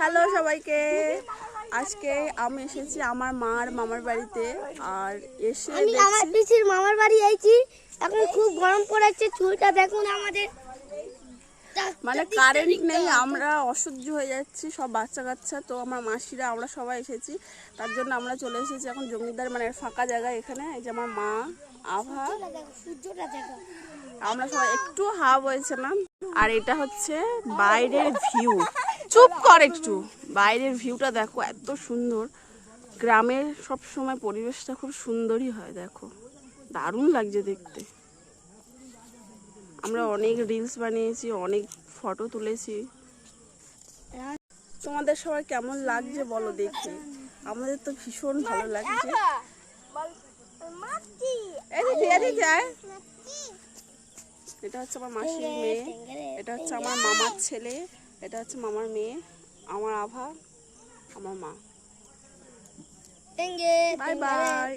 Hello সবাইকে। আজকে আমি এসেছি আমার মার মামার বাড়িতে আর এসে আমি আমার পিসির মামার বাড়ি আইছি। এখন খুব গরম পড়েছে চুলটা দেখুন আমাদের। মানে কারেন্ট নেই আমরা অসহ্য হয়ে যাচ্ছি সব বাচ্চা কাচ্চা তো আমার মাসিরা আমরা সবাই এসেছি। তার জন্য আমরা চলে এসেছি এখন জমিদার মানে ফাঁকা জায়গা এখানে। এই যে আমার মা আভা। আমরা সবাই একটু হাফ হয়েছে না। আর এটা হচ্ছে বাইরের ভিউ চুপ কর একটু। বাইরের ভিউটা দেখো, এত সুন্দর। গ্রামের সব সময় পরিবেশটা খুব সুন্দরই হয়, দেখো। দারুণ লাগছে দেখতে। আমরা অনেক রিলস বানিয়েছি, অনেক ফটো তুলেছি। তোমাদের সবাই কেমন লাগছে বলো দেখে? আমাদের তো ভীষণ ভালো লাগছে। এটা হচ্ছে আমার মাসির মেয়ে। এটা হচ্ছে আমার মামার ছেলে। এটা হচ্ছে মামার মেয়ে আমার আভা আমার মা। Bye bye